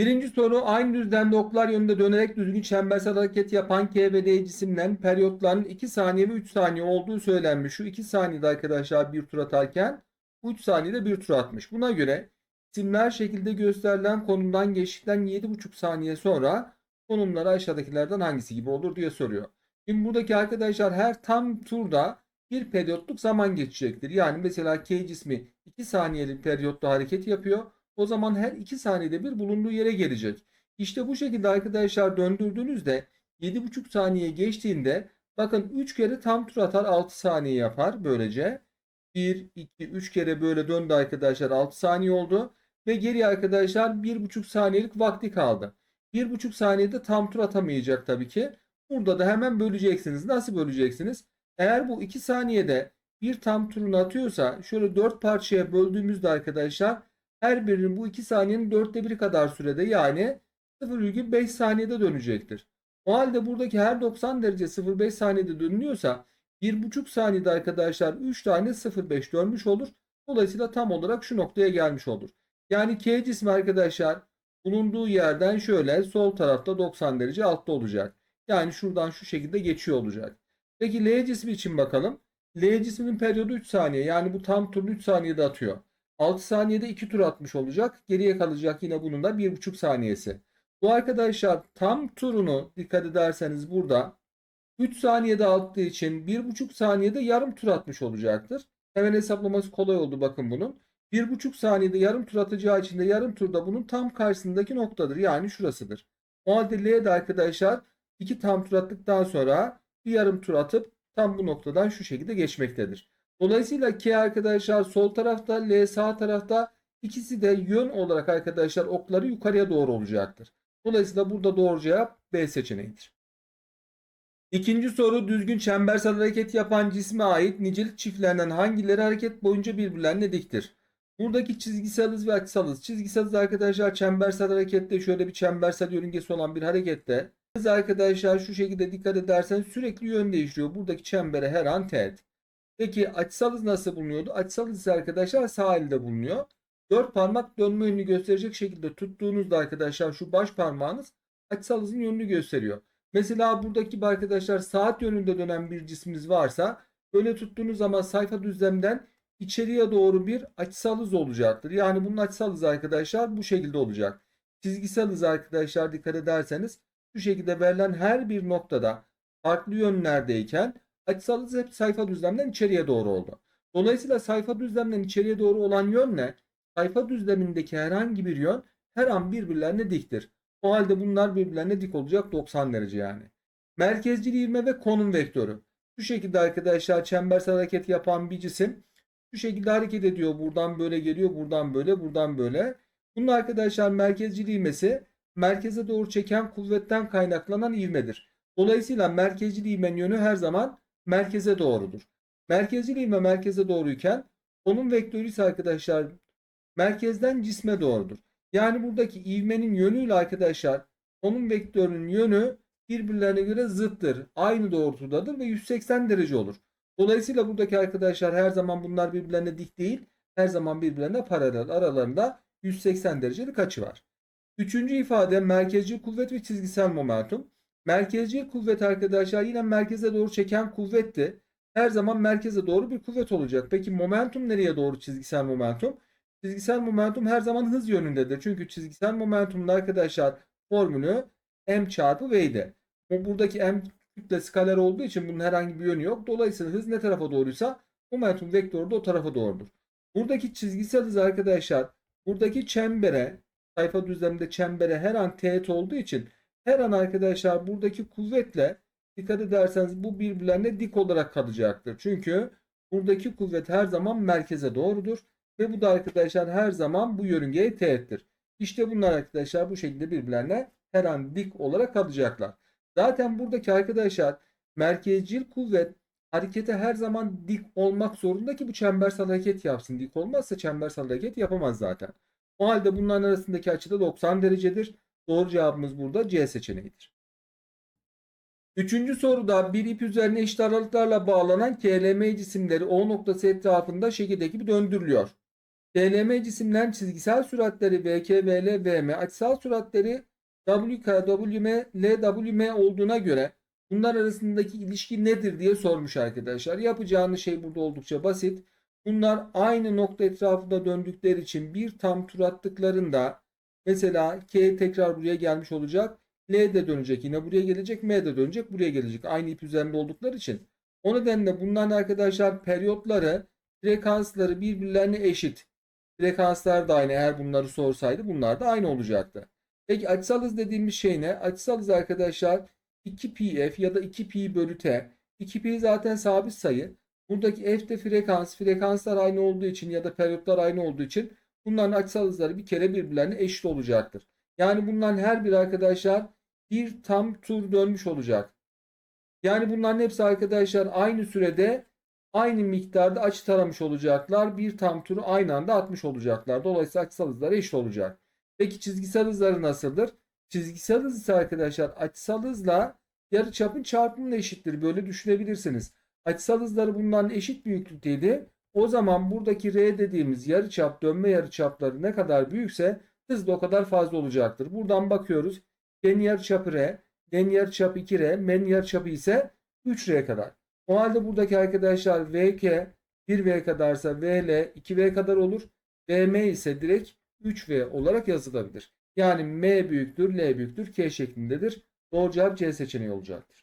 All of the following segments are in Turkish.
Birinci soru aynı düzlemde oklar yönünde dönerek düzgün çembersel hareket yapan K ve L cisimlerin periyotlarının 2 saniye ve 3 saniye olduğu söylenmiş. Şu 2 saniyede arkadaşlar bir tur atarken bu 3 saniyede bir tur atmış. Buna göre cisimler şekilde gösterilen konumdan geçtikten 7,5 saniye sonra konumları aşağıdakilerden hangisi gibi olur diye soruyor. Şimdi buradaki arkadaşlar her tam turda bir periyotluk zaman geçecektir. Yani mesela K cismi 2 saniyelik periyotta hareket yapıyor. O zaman her 2 saniyede bir bulunduğu yere gelecek. İşte bu şekilde arkadaşlar döndürdüğünüzde 7,5 saniye geçtiğinde bakın 3 kere tam tur atar 6 saniye yapar böylece. 1, 2, 3 kere böyle döndü arkadaşlar 6 saniye oldu. Ve geriye arkadaşlar 1,5 saniyelik vakti kaldı. 1,5 saniyede tam tur atamayacak tabii ki. Burada da hemen böleceksiniz. Nasıl böleceksiniz? Eğer bu 2 saniyede bir tam turunu atıyorsa şöyle 4 parçaya böldüğümüzde arkadaşlar her birinin bu 2 saniyenin 4'te 1 kadar sürede yani 0,5 saniyede dönecektir. O halde buradaki her 90 derece 0,5 saniyede dönülüyorsa 1,5 saniyede arkadaşlar 3 tane 0,5 dönmüş olur. Dolayısıyla tam olarak şu noktaya gelmiş olur. Yani K cismi arkadaşlar bulunduğu yerden şöyle sol tarafta 90 derece altta olacak. Yani şuradan şu şekilde geçiyor olacak. Peki L cismi için bakalım. L cisminin periyodu 3 saniye. Yani bu tam turunu 3 saniyede atıyor. 6 saniyede 2 tur atmış olacak. Geriye kalacak yine bunun da 1,5 saniyesi. Bu arkadaşlar tam turunu dikkat ederseniz burada 3 saniyede attığı için 1,5 saniyede yarım tur atmış olacaktır. Hemen hesaplaması kolay oldu bakın bunun. 1,5 saniyede yarım tur atacağı için de yarım turda bunun tam karşısındaki noktadır. Yani şurasıdır. O halde L de arkadaşlar 2 tam tur attıktan sonra bir yarım tur atıp tam bu noktadan şu şekilde geçmektedir. Dolayısıyla K arkadaşlar sol tarafta, L sağ tarafta ikisi de yön olarak arkadaşlar okları yukarıya doğru olacaktır. Dolayısıyla burada doğru cevap B seçeneğidir. İkinci soru düzgün çembersel hareket yapan cisme ait nicelik çiftlerinden hangileri hareket boyunca birbirlerine diktir? Buradaki çizgisel hız ve açısal hız. Çizgisel hız arkadaşlar çembersel harekette şöyle bir çembersel yörüngesi olan bir harekette. Arkadaşlar şu şekilde dikkat edersen sürekli yön değiştiriyor. Buradaki çembere her an teğet. Peki açısal nasıl bulunuyordu? Açısal hız arkadaşlar sağ elde bulunuyor. Dört parmak dönme yönünü gösterecek şekilde tuttuğunuzda arkadaşlar şu baş parmağınız açısal hızın yönünü gösteriyor. Mesela buradaki arkadaşlar saat yönünde dönen bir cisminiz varsa böyle tuttuğunuz zaman sayfa düzlemden içeriye doğru bir açısal olacaktır. Yani bunun açısal arkadaşlar bu şekilde olacak. Çizgisel arkadaşlar dikkat ederseniz şu şekilde verilen her bir noktada farklı yönlerdeyken açısal hız hep sayfa düzlemden içeriye doğru oldu. Dolayısıyla sayfa düzlemden içeriye doğru olan yönle sayfa düzlemindeki herhangi bir yön her an birbirlerine diktir. O halde bunlar birbirlerine dik olacak 90 derece yani. Merkezcil ivme ve konum vektörü. Şu şekilde arkadaşlar çembersel hareket yapan bir cisim şu şekilde hareket ediyor. Buradan böyle geliyor, buradan böyle, buradan böyle. Bunun arkadaşlar merkezcil ivmesi merkeze doğru çeken kuvvetten kaynaklanan ivmedir. Dolayısıyla merkezcil ivmenin yönü her zaman merkeze doğrudur. Merkezcil ivme merkeze doğruyken konum vektörü ise arkadaşlar merkezden cisme doğrudur. Yani buradaki ivmenin yönüyle arkadaşlar konum vektörünün yönü birbirlerine göre zıttır. Aynı doğrultudadır ve 180 derece olur. Dolayısıyla buradaki arkadaşlar her zaman bunlar birbirlerine dik değil. Her zaman birbirlerine paralel. Aralarında 180 derecelik açı var. Üçüncü ifade merkezcil kuvvet ve çizgisel momentum. Merkezcil kuvvet arkadaşlar yine merkeze doğru çeken kuvvetti. Her zaman merkeze doğru bir kuvvet olacak. Peki momentum nereye doğru çizgisel momentum? Çizgisel momentum her zaman hız yönündedir. Çünkü çizgisel momentumun arkadaşlar formülü m çarpı v'ydi. Buradaki m kütle skaler olduğu için bunun herhangi bir yönü yok. Dolayısıyla hız ne tarafa doğruysa momentum vektörü de o tarafa doğrudur. Buradaki çizgisel hız arkadaşlar buradaki çembere sayfa düzleminde çembere her an teğet olduğu için her an arkadaşlar buradaki kuvvetle dikkat ederseniz bu birbirlerine dik olarak kalacaktır. Çünkü buradaki kuvvet her zaman merkeze doğrudur. Ve bu da arkadaşlar her zaman bu yörüngeye teğettir. İşte bunlar arkadaşlar bu şekilde birbirlerine her an dik olarak kalacaklar. Zaten buradaki arkadaşlar merkezcil kuvvet harekete her zaman dik olmak zorunda ki bu çembersel hareket yapsın. Dik olmazsa çembersel hareket yapamaz zaten. O halde bunların arasındaki açı da 90 derecedir. Doğru cevabımız burada C seçeneğidir. Üçüncü soruda bir ip üzerine eşit aralıklarla bağlanan KLM cisimleri O noktası etrafında şekildeki gibi döndürülüyor. TLM cisimlerin çizgisel süratleri VK, VL, VM, açısal süratleri WK, WM, LWM olduğuna göre bunlar arasındaki ilişki nedir diye sormuş arkadaşlar. Yapacağınız şey burada oldukça basit. Bunlar aynı nokta etrafında döndükleri için bir tam tur attıklarında mesela K tekrar buraya gelmiş olacak. L de dönecek yine buraya gelecek. M de dönecek buraya gelecek. Aynı ip üzerinde oldukları için. O nedenle bunların arkadaşlar periyotları frekansları birbirlerine eşit. Frekanslar da aynı eğer bunları sorsaydı bunlar da aynı olacaktı. Peki açısal hız dediğimiz şey ne? Açısal hız arkadaşlar 2πf ya da 2pi bölü t. 2pi zaten sabit sayı. Buradaki f de frekans. Frekanslar aynı olduğu için ya da periyotlar aynı olduğu için bunların açısal hızları bir kere birbirlerine eşit olacaktır. Yani bunların her biri arkadaşlar bir tam tur dönmüş olacak. Yani bunların hepsi arkadaşlar aynı sürede aynı miktarda açı taramış olacaklar. Bir tam turu aynı anda atmış olacaklar. Dolayısıyla açısal hızları eşit olacak. Peki çizgisel hızları nasıldır? Çizgisel hız ise arkadaşlar açısal hızla yarıçapın çarpımına eşittir. Böyle düşünebilirsiniz. Açısal hızları bunların eşit büyüklükteydi. O zaman buradaki R dediğimiz yarıçap dönme yarıçapları ne kadar büyükse hız da o kadar fazla olacaktır. Buradan bakıyoruz. Gen yarıçapı R, den yarıçapı 2R, men yarıçapı ise 3R kadar. O halde buradaki arkadaşlar VK 1V kadarsa VL 2V kadar olur. VM ise direkt 3V olarak yazılabilir. Yani M büyüktür, L büyüktür, K şeklindedir. Doğru cevap C seçeneği olacaktır.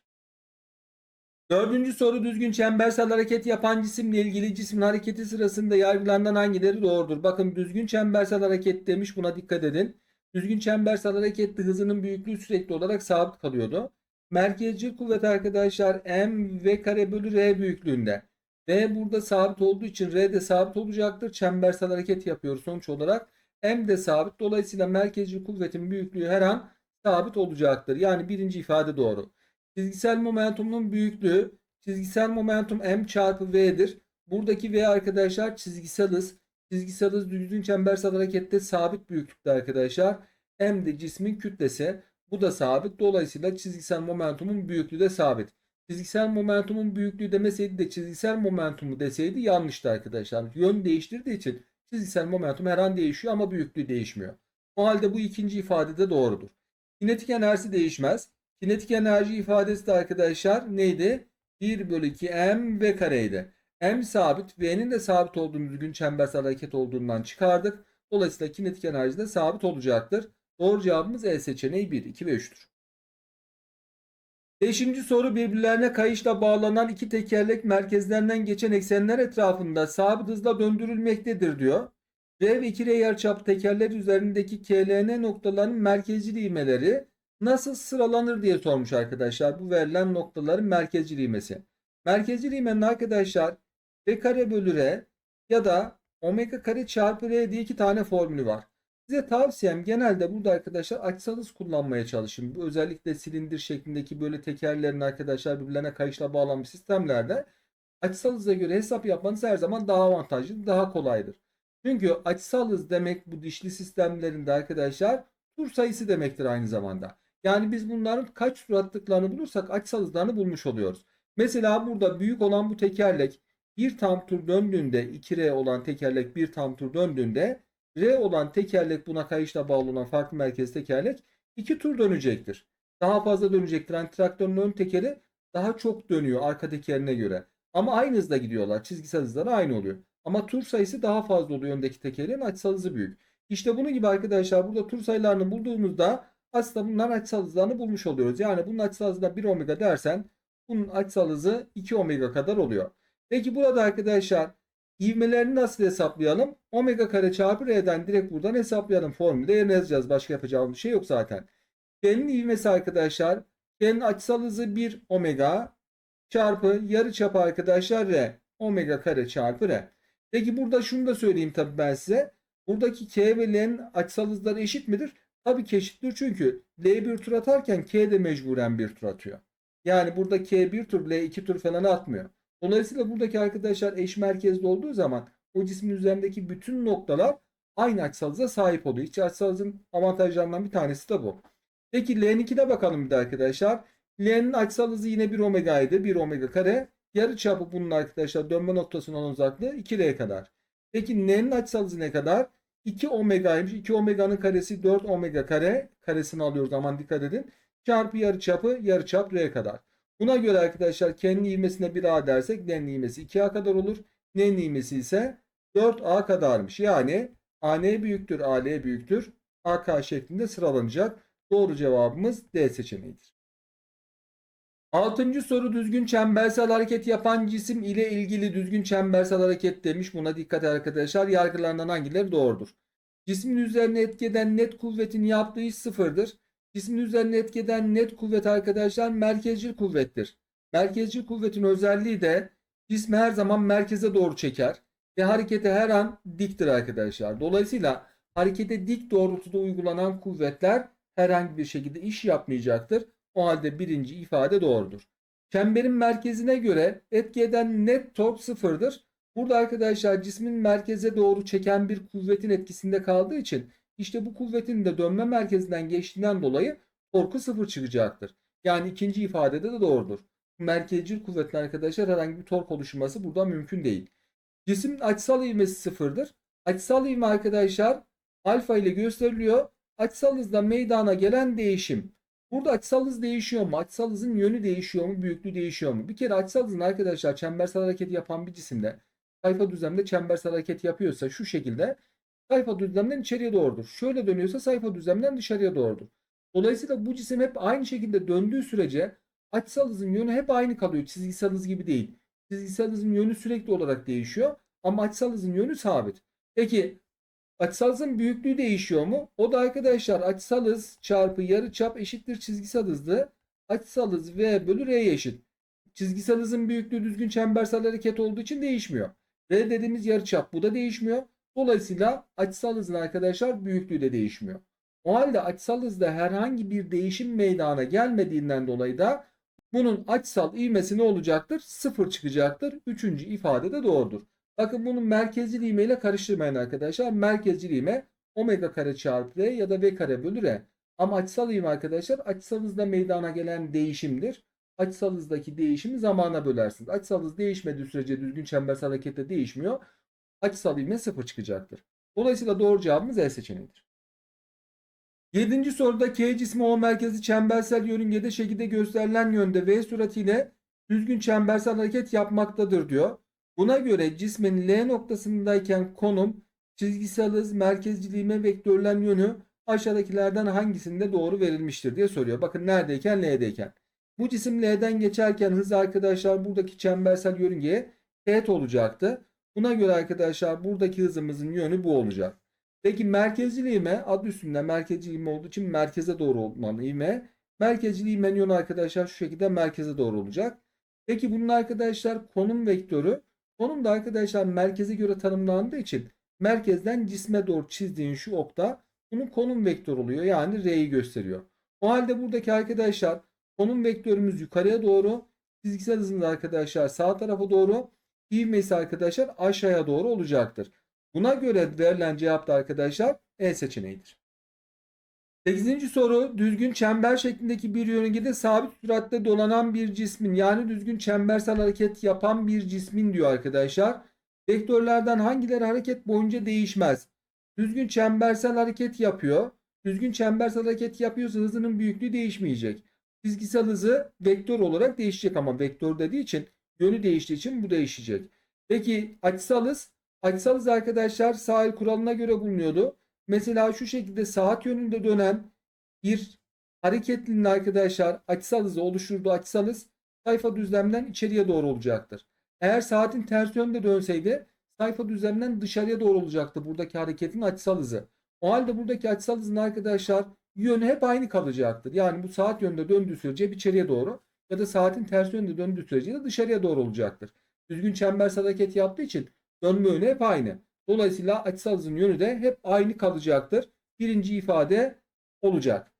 Dördüncü soru düzgün çembersel hareket yapan cisimle ilgili cismin hareketi sırasında yargılanan hangileri doğrudur? Bakın düzgün çembersel hareket demiş buna dikkat edin. Düzgün çembersel harekette hızının büyüklüğü sürekli olarak sabit kalıyordu. Merkezcil kuvvet arkadaşlar m v kare bölü r büyüklüğünde. V burada sabit olduğu için r de sabit olacaktır. Çembersel hareket yapıyoruz sonuç olarak. M de sabit. Dolayısıyla merkezcil kuvvetin büyüklüğü her an sabit olacaktır. Yani birinci ifade doğru. Çizgisel momentumun büyüklüğü çizgisel momentum m çarpı v'dir. Buradaki v arkadaşlar çizgisel hız. Çizgisel hız düzgün çembersel harekette sabit büyüklükte arkadaşlar. M de cismin kütlesi. Bu da sabit. Dolayısıyla çizgisel momentumun büyüklüğü de sabit. Çizgisel momentumun büyüklüğü demeseydi de çizgisel momentumu deseydi yanlıştı arkadaşlar. Yön değiştirdiği için çizgisel momentum her an değişiyor ama büyüklüğü değişmiyor. O halde bu ikinci ifade de doğrudur. Kinetik enerjisi değişmez. Kinetik enerji ifadesi de arkadaşlar neydi? 1 bölü 2 m v kareydi. M sabit, V'nin de sabit olduğunu düzgün çembersel hareket olduğundan çıkardık. Dolayısıyla kinetik enerji de sabit olacaktır. Doğru cevabımız E seçeneği 1, 2 ve 3'tür. Beşinci soru birbirlerine kayışla bağlanan iki tekerlek merkezlerinden geçen eksenler etrafında sabit hızla döndürülmektedir diyor. R ve 2R yarıçap tekerler üzerindeki KLN noktalarının merkezcil ivmeleri nasıl sıralanır diye sormuş arkadaşlar. Bu verilen noktaların merkezcil ivmesi. Merkezcil ivmenin arkadaşlar V kare bölü R ya da omega kare çarpı R diye iki tane formülü var. Size tavsiyem genelde burada arkadaşlar açısal hız kullanmaya çalışın. Bu özellikle silindir şeklindeki böyle tekerlerin arkadaşlar birbirlerine kayışla bağlanmış sistemlerde açısal hıza göre hesap yapmanız her zaman daha avantajlı, daha kolaydır. Çünkü açısal hız demek bu dişli sistemlerinde arkadaşlar tur sayısı demektir aynı zamanda. Yani biz bunların kaç tur attıklarını bulursak açısal hızlarını bulmuş oluyoruz. Mesela burada büyük olan bu tekerlek bir tam tur döndüğünde 2R olan tekerlek bir tam tur döndüğünde R olan tekerlek buna kayışla bağlı olan farklı merkez tekerlek 2 tur dönecektir. Daha fazla dönecektir. Yani traktörün ön tekeri daha çok dönüyor arka tekerine göre. Ama aynı hızda gidiyorlar. Çizgisel hızları aynı oluyor. Ama tur sayısı daha fazla oluyor öndeki tekerin açısal hızı büyük. İşte bunun gibi arkadaşlar burada tur sayılarını bulduğumuzda aslında bunların açısal hızlarını bulmuş oluyoruz. Yani bunun açısal hızına 1 omega dersen bunun açısal hızı 2 omega kadar oluyor. Peki burada arkadaşlar ivmelerini nasıl hesaplayalım? Omega kare çarpı R'den direkt buradan hesaplayalım. Formülde yerine yazacağız. Başka yapacağımız bir şey yok zaten. K'nin ivmesi arkadaşlar. K'nin açısal hızı 1 omega çarpı yarı çapı arkadaşlar R. Omega kare çarpı R. Peki burada şunu da söyleyeyim tabii ben size. Buradaki K ve L'nin açısal hızları eşit midir? Tabii ki çünkü L bir tur atarken K de mecburen bir tur atıyor. Yani burada K bir tur L iki tur falan atmıyor. Dolayısıyla buradaki arkadaşlar eş merkezli olduğu zaman o cismin üzerindeki bütün noktalar aynı açısal sahip oluyor. İç açısal avantajlarından bir tanesi de bu. Peki L'ninkine bakalım bir de arkadaşlar. L'nin açısal hızı yine 1 omega idi. 1 omega kare. Yarı çapı bunun arkadaşlar dönme noktasının uzaklığı 2L kadar. Peki N'nin açısal ne kadar? 2 omegaymış. 2 omeganın karesi 4 omega kare. Karesini alıyoruz aman dikkat edin. Çarpı yarıçapı yarıçap R kadar. Buna göre arkadaşlar kendi ivmesine 1A dersek N'nin ivmesi 2A kadar olur. N'nin ivmesi ise 4A kadarmış. Yani AN büyüktür, AL büyüktür. AK şeklinde sıralanacak. Doğru cevabımız D seçeneğidir. Altıncı soru düzgün çembersel hareket yapan cisim ile ilgili düzgün çembersel hareket demiş. Buna dikkat arkadaşlar. Yargılarından hangileri doğrudur? Cismin üzerine etki eden net kuvvetin yaptığı iş sıfırdır. Cismin üzerine etki eden net kuvvet arkadaşlar merkezcil kuvvettir. Merkezcil kuvvetin özelliği de cismi her zaman merkeze doğru çeker ve harekete her an diktir arkadaşlar. Dolayısıyla harekete dik doğrultuda uygulanan kuvvetler herhangi bir şekilde iş yapmayacaktır. O halde birinci ifade doğrudur. Çemberin merkezine göre etki eden net tork sıfırdır. Burada arkadaşlar cismin merkeze doğru çeken bir kuvvetin etkisinde kaldığı için işte bu kuvvetin de dönme merkezinden geçtiğinden dolayı torku sıfır çıkacaktır. Yani ikinci ifadede de doğrudur. Merkezcil kuvvetin arkadaşlar herhangi bir tork oluşması burada mümkün değil. Cismin açısal ivmesi sıfırdır. Açısal ivme arkadaşlar alfa ile gösteriliyor. Açısal hızda meydana gelen değişim. Burada açısal hız değişiyor mu? Açısal hızın yönü değişiyor mu? Büyüklüğü değişiyor mu? Bir kere açısal hızın arkadaşlar çembersel hareket yapan bir cisimde sayfa düzlemde çembersel hareket yapıyorsa şu şekilde sayfa düzlemden içeriye doğrudur. Şöyle dönüyorsa sayfa düzlemden dışarıya doğrudur. Dolayısıyla bu cisim hep aynı şekilde döndüğü sürece açısal hızın yönü hep aynı kalıyor. Çizgisel hız gibi değil. Çizgisel hızın yönü sürekli olarak değişiyor ama açısal hızın yönü sabit. Peki açısal hızın büyüklüğü değişiyor mu? O da arkadaşlar açısal hız çarpı yarıçap eşittir çizgisel hızlı. Açısal hız V bölü R'ye eşit. Çizgisel hızın büyüklüğü düzgün çembersel hareket olduğu için değişmiyor. R dediğimiz yarıçap bu da değişmiyor. Dolayısıyla açısal hızın arkadaşlar büyüklüğü de değişmiyor. O halde açısal hızda herhangi bir değişim meydana gelmediğinden dolayı da bunun açısal ivmesi ne olacaktır? Sıfır çıkacaktır. Üçüncü ifade de doğrudur. Bakın bunun merkezcil ile karıştırmayın arkadaşlar. Merkezcil ivme omega kare çarpı R ya da V kare bölü R. Ama açısal ivme arkadaşlar açısal hızda meydana gelen değişimdir. Açısal hızdaki değişimi zamana bölersiniz. Açısal hız değişmediği sürece düzgün çembersel harekette değişmiyor. Açısal ivme sıfır çıkacaktır. Dolayısıyla doğru cevabımız E seçeneğidir. Yedinci soruda K cismi O merkezi çembersel yörüngede şekilde gösterilen yönde V suratiyle düzgün çembersel hareket yapmaktadır diyor. Buna göre cismin L noktasındayken konum, çizgisel hız, merkezciliğime vektörlen yönü aşağıdakilerden hangisinde doğru verilmiştir diye soruyor. Bakın neredeyken L'deyken. Bu cisim L'den geçerken hız arkadaşlar buradaki çembersel yörüngeye teğet olacaktı. Buna göre arkadaşlar buradaki hızımızın yönü bu olacak. Peki merkezcil ivme adı üstünde merkezcil ivme olduğu için merkeze doğru olmalı ivme. Merkezcil ivmenin yönü arkadaşlar şu şekilde merkeze doğru olacak. Peki bunun arkadaşlar konum vektörü. Konum da arkadaşlar merkeze göre tanımlandığı için merkezden cisme doğru çizdiğin şu okta bunun konum vektörü oluyor. Yani R'yi gösteriyor. O halde buradaki arkadaşlar konum vektörümüz yukarıya doğru. Çizgisel hızımız arkadaşlar sağ tarafa doğru. İvmesi arkadaşlar aşağıya doğru olacaktır. Buna göre verilen cevap da arkadaşlar E seçeneğidir. 8. soru düzgün çember şeklindeki bir yörüngede sabit süratle dolanan bir cismin yani düzgün çembersel hareket yapan bir cismin diyor arkadaşlar. Vektörlerden hangileri hareket boyunca değişmez? Düzgün çembersel hareket yapıyor. Düzgün çembersel hareket yapıyorsa hızının büyüklüğü değişmeyecek. Çizgisel hızı vektör olarak değişecek ama vektör dediği için yönü değiştiği için bu değişecek. Peki açısal hız? Açısal hız arkadaşlar sahil kuralına göre bulunuyordu. Mesela şu şekilde saat yönünde dönen bir hareketlinin arkadaşlar açısal hızı oluşturduğu sayfa düzlemden içeriye doğru olacaktır. Eğer saatin ters yönde dönseydi sayfa düzlemden dışarıya doğru olacaktı buradaki hareketin açısal hızı. O halde buradaki açısal hızın arkadaşlar yönü hep aynı kalacaktır. Yani bu saat yönünde döndüğü sürece hep içeriye doğru ya da saatin ters yönde döndüğü sürece de dışarıya doğru olacaktır. Düzgün çembersel hareket yaptığı için dönme yönü hep aynı. Dolayısıyla açısal yönü de hep aynı kalacaktır. Birinci ifade olacak.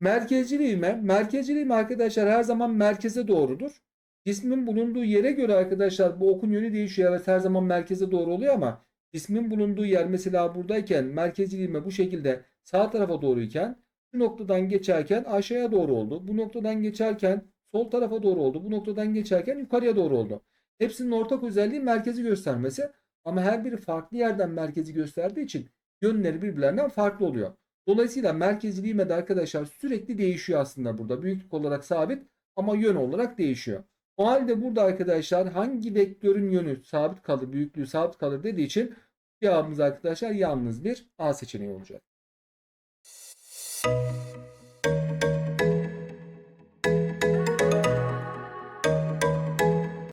Merkezcil ivme. Merkezcil ivme arkadaşlar her zaman merkeze doğrudur. Cismin bulunduğu yere göre arkadaşlar bu okun yönü değişiyor. Evet her zaman merkeze doğru oluyor ama cismin bulunduğu yer mesela buradayken merkezcil ivme bu şekilde sağ tarafa doğruyken bu noktadan geçerken aşağıya doğru oldu. Bu noktadan geçerken sol tarafa doğru oldu. Bu noktadan geçerken yukarıya doğru oldu. Hepsinin ortak özelliği merkezi göstermesi. Ama her biri farklı yerden merkezi gösterdiği için yönleri birbirlerinden farklı oluyor. Dolayısıyla merkezli ivme de arkadaşlar sürekli değişiyor aslında burada. Büyüklük olarak sabit ama yön olarak değişiyor. O halde burada arkadaşlar hangi vektörün yönü sabit kalır, büyüklüğü sabit kalır dediği için cevabımız arkadaşlar yalnız bir A seçeneği olacak.